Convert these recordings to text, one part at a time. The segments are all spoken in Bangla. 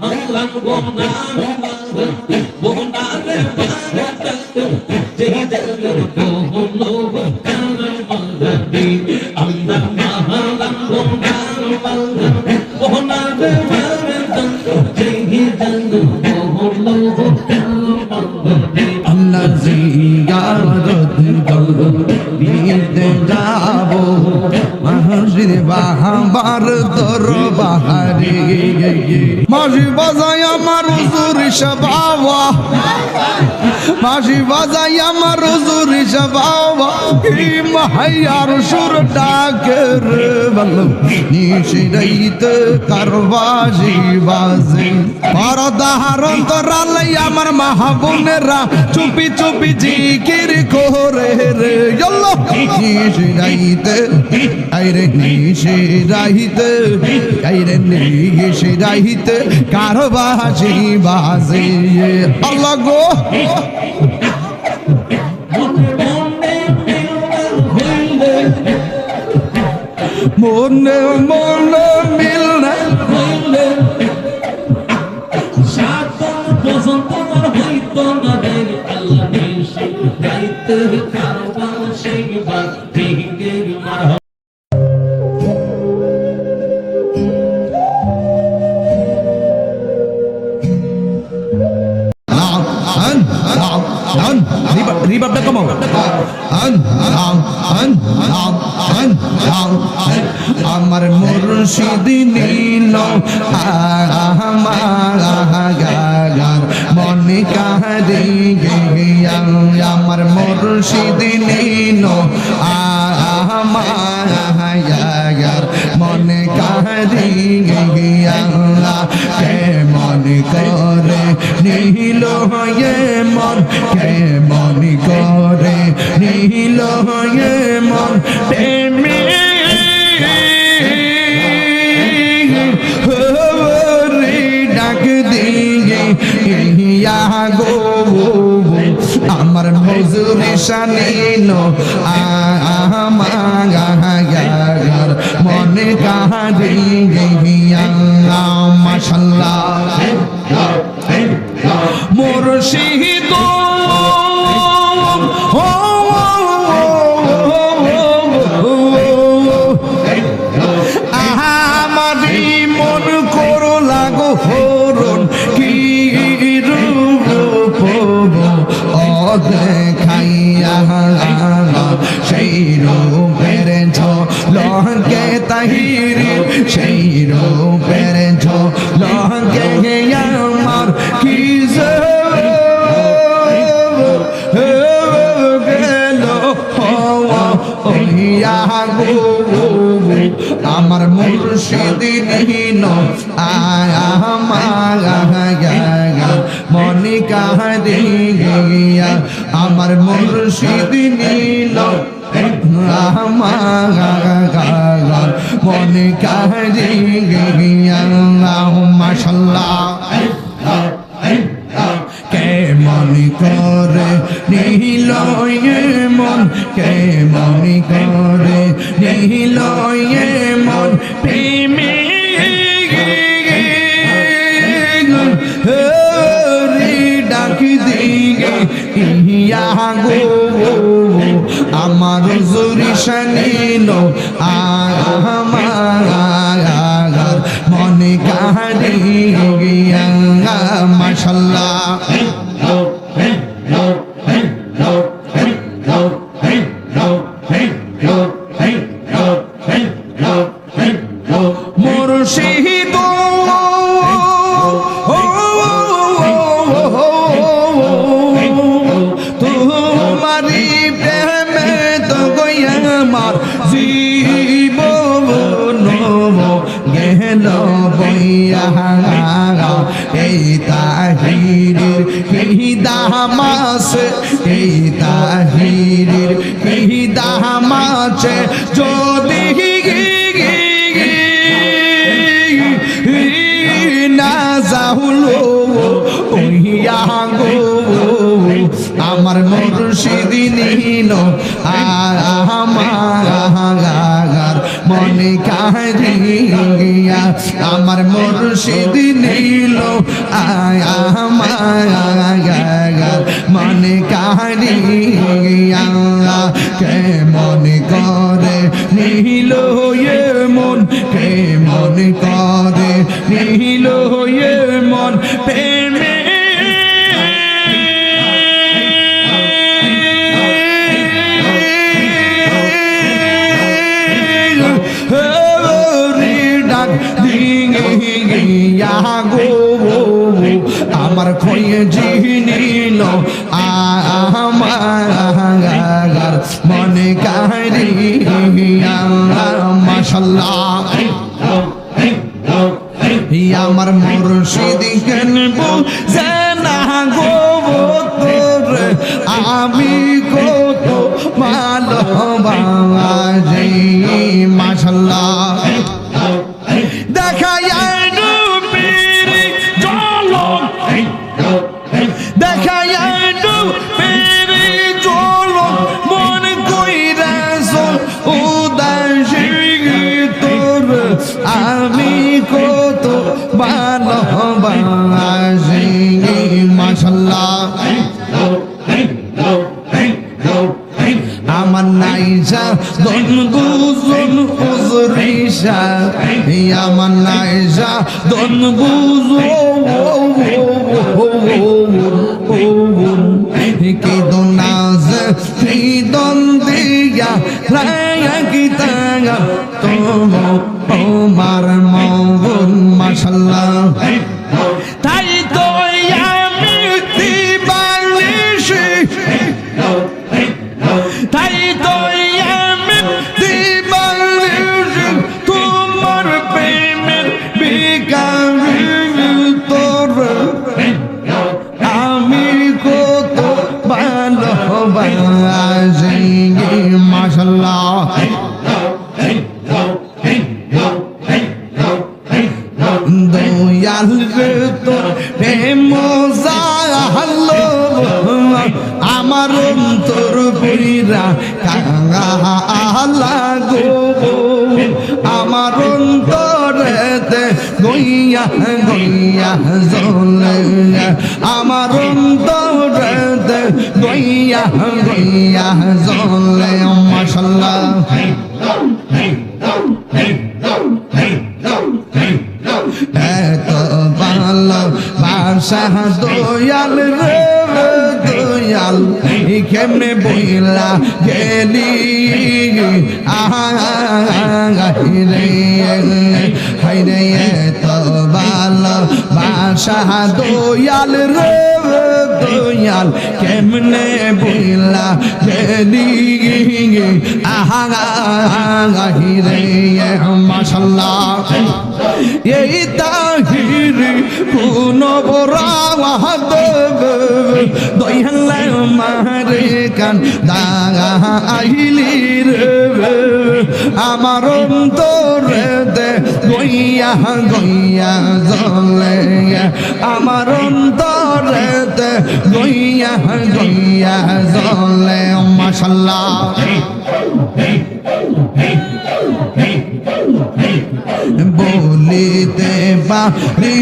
মহল্লা গোনা বোনারে বারত মাঝি বাজাই আমার হুজুর সবাবা মাঝি বাজাই আমার হুজুর সবাবা কি মাহাইয়ার সুর ডাকের বল। নিশিরাইতে কারবাজি বাজে। পরদার অন্তরালে আমার মাহবুনেরা চুপি চুপি জিকির করে রে আল্লাহ নিশিরাইতে আইরে নিশিরাইতে আইরে নিশিরাইতে কারবাজি বাজে। আল্লাহ গো। মনে মনে হইলে মিল না সাতন পর্যন্ত আর হইতো না দেরি আল্লাহ নিশি। গাইতে কারবার সেই বাদ দিগের মার রিবাবটা কমাও। আমার মুর্শিদ নীল, আমার মনে কাহারি আমার মুর্শিদ নীল, আমার মনে কাহারি মনে করে নীল হয়ে মন কে মনে করে নীল হয়ে মন, প্রেমে ডাক দিয়ে, ইয়া গো আমার মজুরি শানীন আমার মনে কাহারি মুর্শিদ আমারি মন করো লাগো হরণ কি রূপ ও আমার মুর্শিদ নিহীন আমার মনে গিয়া। আমার মুর্শিদ নীল আমার মনে কাহারি গিয়া। মাশাল্লাহ, কে মনে করে নীল মন কে মনে করে? নীল মন প্রেমে ডাক দিগে ইয়া গো আমার জুরি শানীন আমার মনে কাহারি আমার মুর্শিদ নীল। আমার মনে কাহিয়া আমার মুর্শিদ নীল। আয়া মায়া মনে কারিয়া কে মনে করে নীল মন কে মনে করে নীল আমার খয়ে জিনিল আমার মনে কারিয়া মাশাল্লাহ আমার কেন বুঝে না গো তোর আমি নাইজা দন গুজন উজরিসা আমার নাইজা দন গুজন কি দোনাজ কি দন দিয়া রায়া কি তাঙ্গা তোমার baiano. গেলি আহাইরে হাইরে তো ভালো বাসা দয়াল রে, দয়াল, কেমনে বইলা গেলি আহাইরে মাশাল্লাহ। এই তাহির কোন বরাওয়াদ দয়াল মারে কান দাইলি রে, আমার অন্তরে দে গইয়া গইয়া জলে আমার অন্তরে দে গইয়া গইয়া জলে মাশাল্লাহ। বলিতে পারি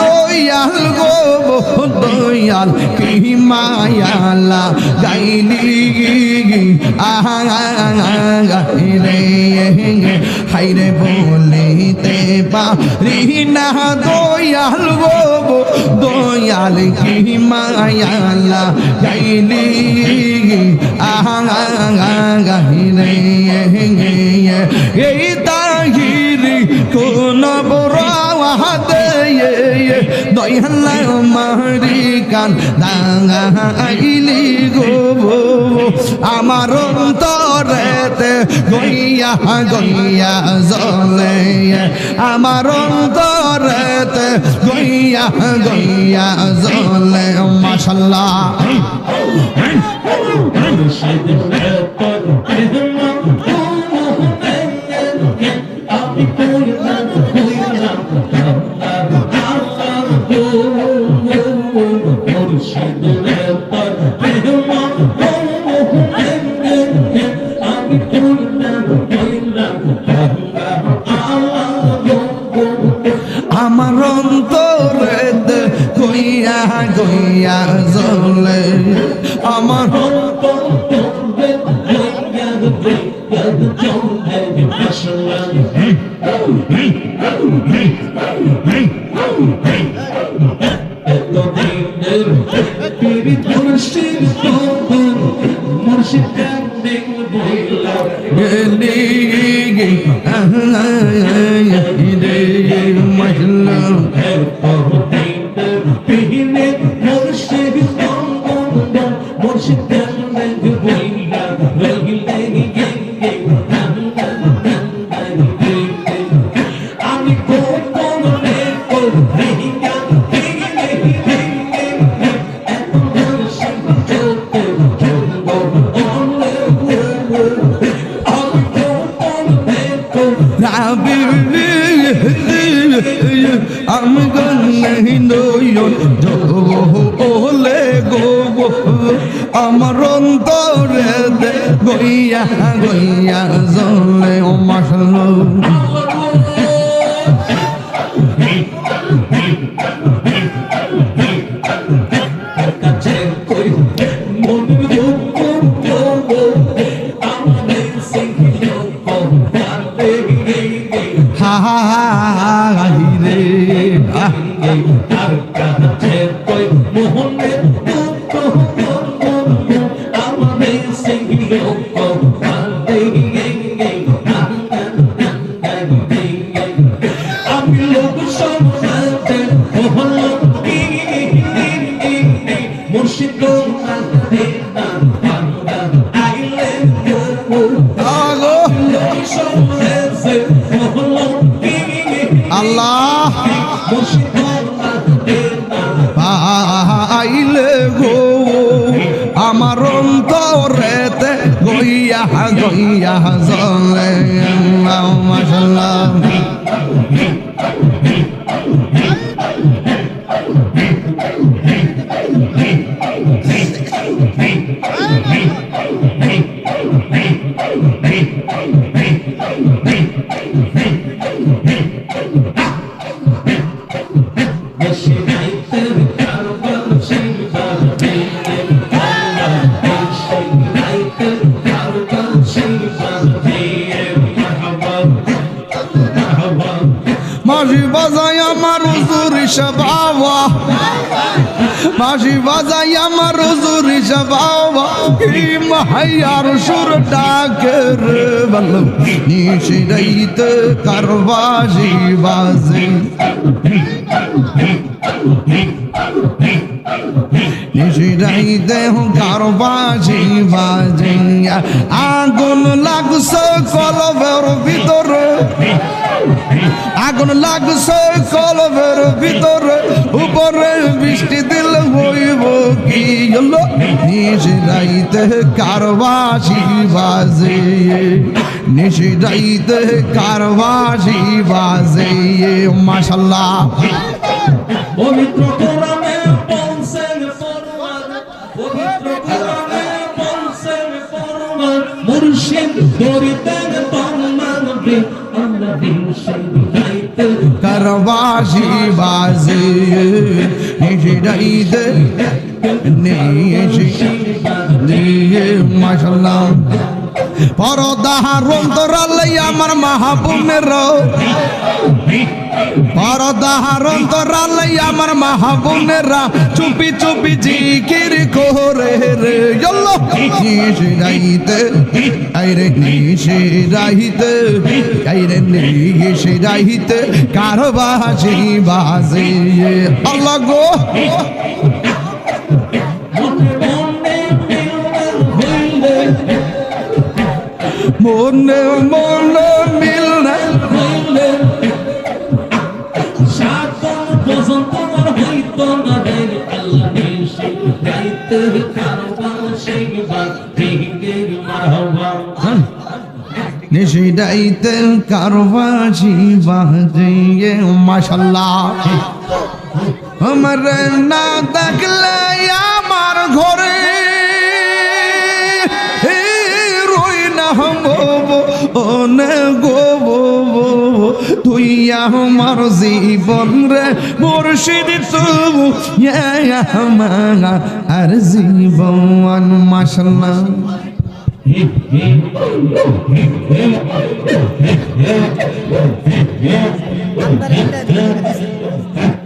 দয়াল গো, দয়াল কি মায়ালা, গাইলি আহাইরে হাইরে বলিতে পারি না দয়াল গো দয়াল কি মায়ালা গাইলি? আহাইরে এই দয়াল্লা মারি কান দাঙাইলি গো আমার অন্তরেতে গইয়া গইয়া জলে আমার অন্তরেতে গইয়া গইয়া জলে মাশাল্লাহ আমার গেলি মশলা নয়ন ওলে গো আমার অন্তরে দে গইয়া গইয়া জলে ও গইয়া জলে মাশাল্লাহ মাঝি বাবা মাঝি বাজাই আমার হুজুর বাবা কি মাহাইয়ার সুর ডাকে রে বল নিশি রাইতে কারবাজি বাজে নিশি রাইতে কারবাজি বাজে আগুন লাগছে কলবের ভিতরে আগুন লাগছে কলবের ভিতরে, উপরে বৃষ্টি দিল, হইব কি হলো? নিশি রাইতে কারবাসি বাজে নিশি রাইতে কারবাসি বাজে মাশাল্লাহ। পবিত্র কোরআনে বলছেন ফরমান, পবিত্র মুর্শিদ দরিতেন কারবাসি বাজে নিশি রাইতে নিশি দিয়ে মাশাল্লাহ পরদাহার অন্তরালাই আমার মাহাবুনের পরদাহার অন্তরালাই আমার মাহাবুনেরা চুপি চুপি জিকির করে রে জল্লো নিশি রাইতে, আইরে নিশি রাইতে, আইরে নিশি রাইতে কারবাসি বাজে আল্লাহ গো। মনে মনে মিল না হইলে সাতন পর্যন্ত আর হইতো না দেরি আল্লাহ নিশি। গাইতে কারবান সেই ভেঙ্গের মারহাবা। নিশি বাজে আমার না দেখলে আমার ঘরে তুই আমার জীবন রে মুর্শিদ তবু আমার আর জীবন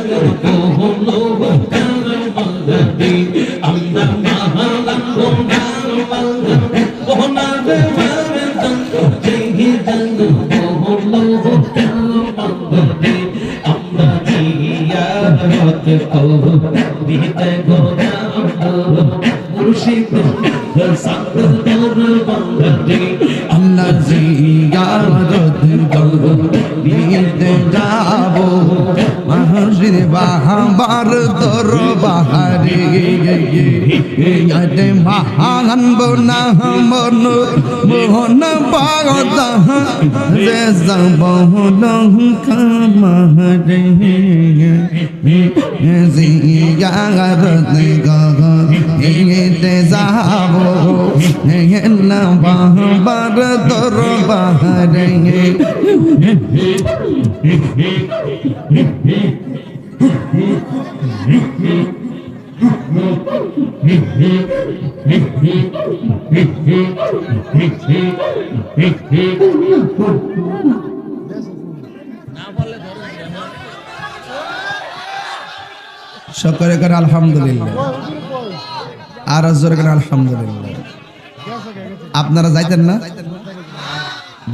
যেই ইয়াতে মহান বনা মন মোহন পাগত যে যাব কামরে জিয়ারত করতে যাব বাহাবার দরবারে সকলে করে আলহামদুলিল্লাহ। আর জোরে করে আলহামদুলিল্লাহ। আপনারা যাইতেন না?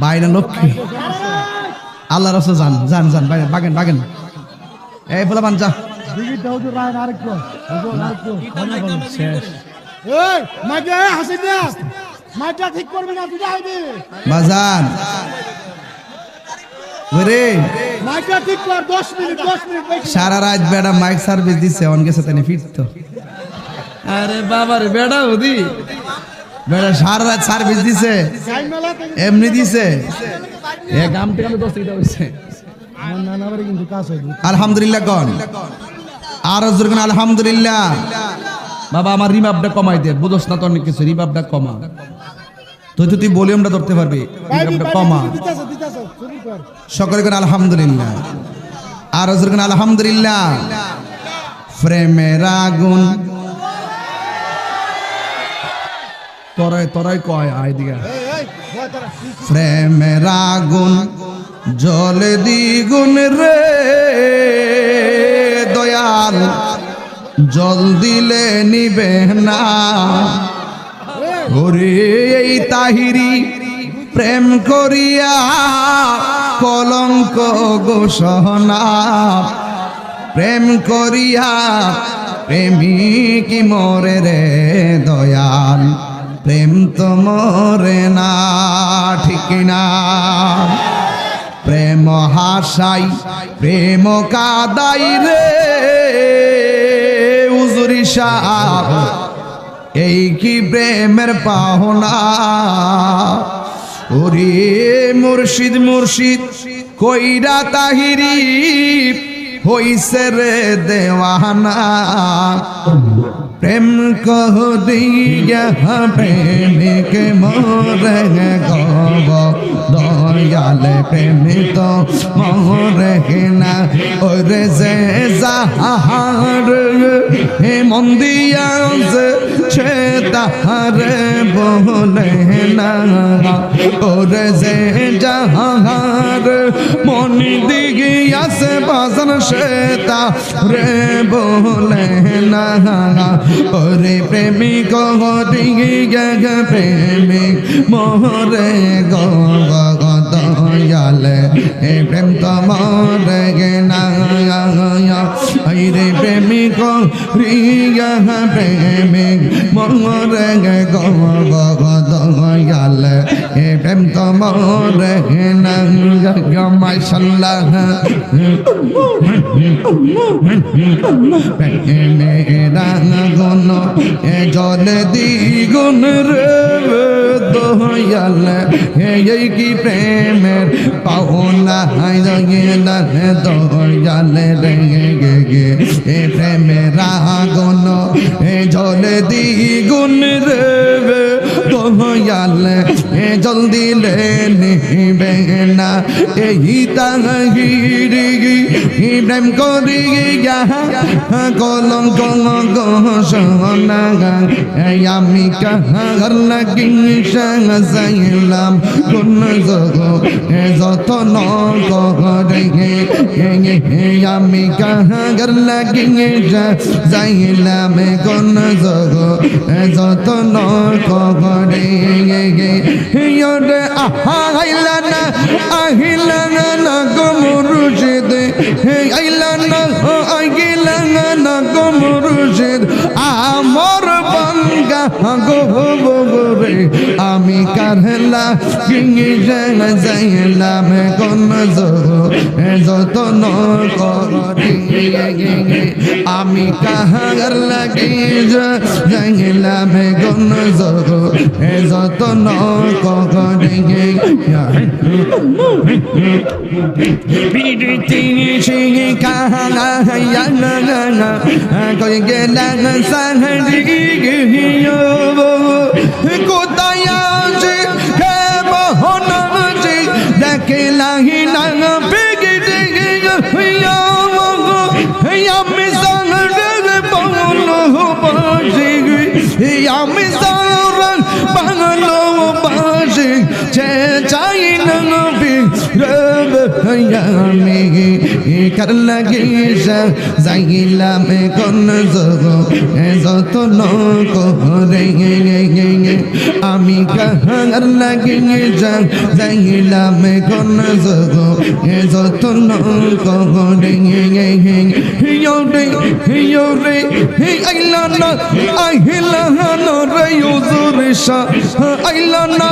বাইরে লক্ষ্মী আল্লাহ রসে যান যান যান, বাইরে, বাগেন বাগেন। এই বলে বান যা। দিঘিটা হুজুর রায়ন আরেকটু হুজুর আরেকটু শেষ এই মাইকে হাসি দে মাইকটা ঠিক করবি না তুই আইবি বাজান। ওরে। মাইকটা ঠিক কর 10 মিনিট 10 মিনিট সারা রাত বেড়া মাইক সার্ভিস দিছে অন গেছে তাই ফিরতো। আরে বাবার বেড়া ওদি বেড়া সারা রাত সার্ভিস দিছে। এমনি দিছে। এ গাম থেকে দশ টাকা হইছে আমার নানাবাড়ি কিন্তু কাজ হইবে আলহামদুলিল্লাহ কন। আর জোর কোন আলহামদুলিল্লাহ। বাবা আমার রিমাপটা কমাই দে। বুঝোস না তো অনেক কিছু রিমাপটা কমা। তুই তো তুই ভলিউমটা ধরতে পারবি রিমাপটা কমা। সকলে কোন আলহামদুলিল্লাহ। আর জোর কোন আলহামদুলিল্লাহ। প্রেমের আগুন। তরাই তরাই কয় আই দিগা প্রেমের আগুন জলে দ্বিগুণ রে। দয়াল, জল দিলে নিবে না। ওরে এই তাহিরি প্রেম করিয়া কলঙ্ক গোসহনা প্রেম করিয়া প্রেমিক মরে রে দয়াল, প্রেম তো মরে না, ঠিক না প্রেম হাসাই, প্রেম কাদাই রে। উজুরি সাহ এই কি প্রেমের পাহনা ওরে মুর্শিদ মুর্শিদ, কইরা তাহিরি, হইছে রে দেওয়ানা। প্রেম কহ দিয়া প্রেমিক মোরে গব, দয়াল প্রেমিত মোরে না। ওরে যে যাহার হে মন্দিয়া সে তাহারে বলে না। ওরে যে যাহার মন দিগিয়াছে বাজন সে তারে বলে না। ওরে প্রেমিক দিগি গ প্রেমিক মোরে গ গ দয়াল। এ প্রেম তো মরে না এই রে প্রেমিক প্রিয়া প্রেমিক মরে গো গো, দয়াল। এ মরে না। মাশাল্লাহ মেরা গুণ, এ জল দ্বিগুণ রে দয়াল। এই কি প্রেমের পাওনা? হাই দয়াল রে গে এ প্রেমের গুণ এ জল দি দ্বিগুণ রে দয়াল জলদি লে নিবে না এই তাহিরি প্রেম করি গিয়া, কলম কল আমি কাহার লাগি সাইলাম কোন যত ন করে আমি কাহার লাগি যাইলাম কোন জগ যত ন করে আহাইলা না আহিলা না গো আইলা না আমর বঙ্গা গো রে। আমি কারলা কিঙে যাইলাম কোন যত ন আমি কাহার লাগি যাইলাম যত ন কাহা না না না কই গেলাম সাহরি গিয়ে কোথায় আছে হে মোহন আছে দেখে লাহি না বেগে দেখে আমি সাহরে পাগল বাজে আমি সাহরে পাগল বাজে চে চাই না আমি কার লাগে যাইলাম কোন যোগ যত করে আমি কাহার লাগে যাইলাম কোন যোগ। যত করে হিয়রে হিয়রে আইলা না আহিলা না রে ইউজুরে সা আইলা না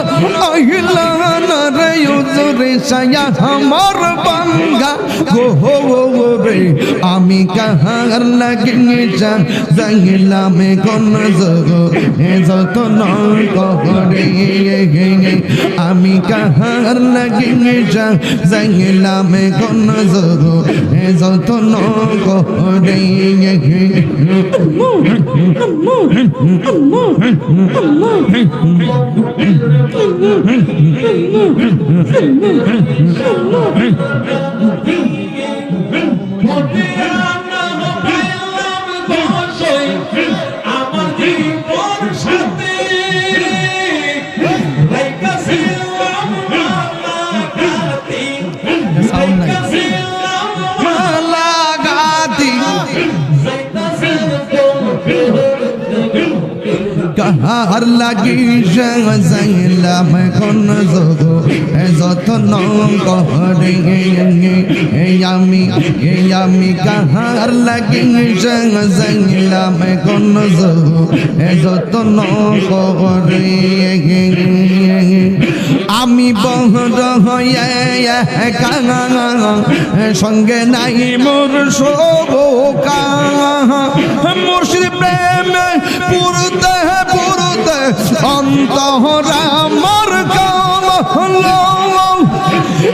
আহিলা না রে ইউজুরে সায়া আমার বাঙ্গা। গো হো রে, আমি কাহার লাগিয়ে যাইলাম কোন যোগ। এ যত নয় করে আমি কাহার লাগিয়ে যান যাইলাম কোন যোগ এ যত নয় করে কাহার লাগি যাইলাম কোন যোগ? যত করে আমি আমি কাহার? লাগি যাইলাম কোন যোগ? যত করে আমি বহর হয়ে কাঙা সঙ্গে নাই মোর শোকা মুর্শিদ প্রেম পুরতে অন্তরা মর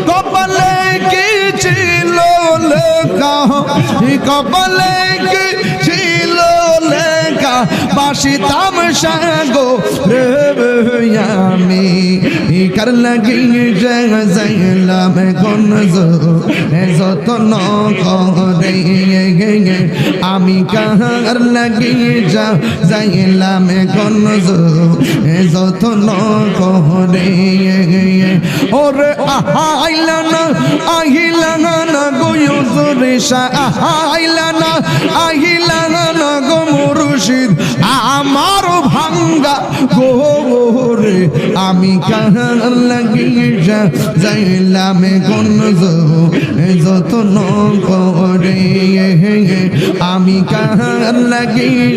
কপালে কি ছিল কপালে কি বাসিতাম সাগো আমি কার লাগি যাইলাম কোন যত ন করে আমি কাহার লাগি যা যাইলাম কোন যত ন করে ওরে আইলা না আহিলা না গো রেশা আইলা না আহিলা না গো মুর্শিদ আমার ভাঙ্গা গোরে আমি কাহার লাগিয়ে যাইলাম কোন যতন করে। আমি কাহার লাগিয়ে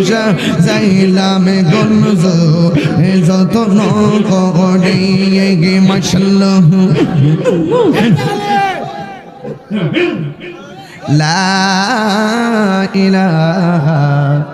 যাইলাম কোন যতন করে। মাসাল্লাহ লা ইলাহা